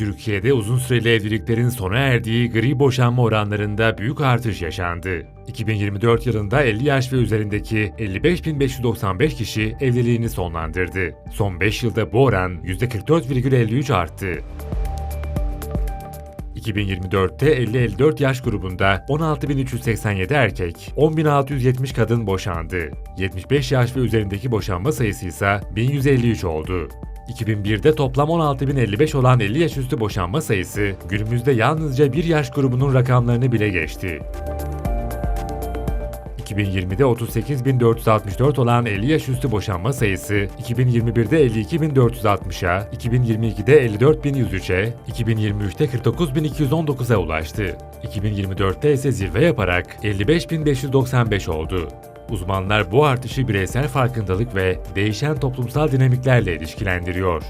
Türkiye'de uzun süreli evliliklerin sona erdiği gri boşanma oranlarında büyük artış yaşandı. 2024 yılında 50 yaş ve üzerindeki 55.595 kişi evliliğini sonlandırdı. Son 5 yılda bu oran %44,53 arttı. 2024'te 50-54 yaş grubunda 16.387 erkek, 10.670 kadın boşandı. 75 yaş ve üzerindeki boşanma sayısı ise 1153 oldu. 2001'de toplam 16.055 olan 50 yaş üstü boşanma sayısı günümüzde yalnızca bir yaş grubunun rakamlarını bile geçti. 2020'de 38.464 olan 50 yaş üstü boşanma sayısı 2021'de 52.460'a, 2022'de 54.103'e, 2023'te 49.219'a ulaştı. 2024'te ise zirve yaparak 55.595 oldu. Uzmanlar bu artışı bireysel farkındalık ve değişen toplumsal dinamiklerle ilişkilendiriyor.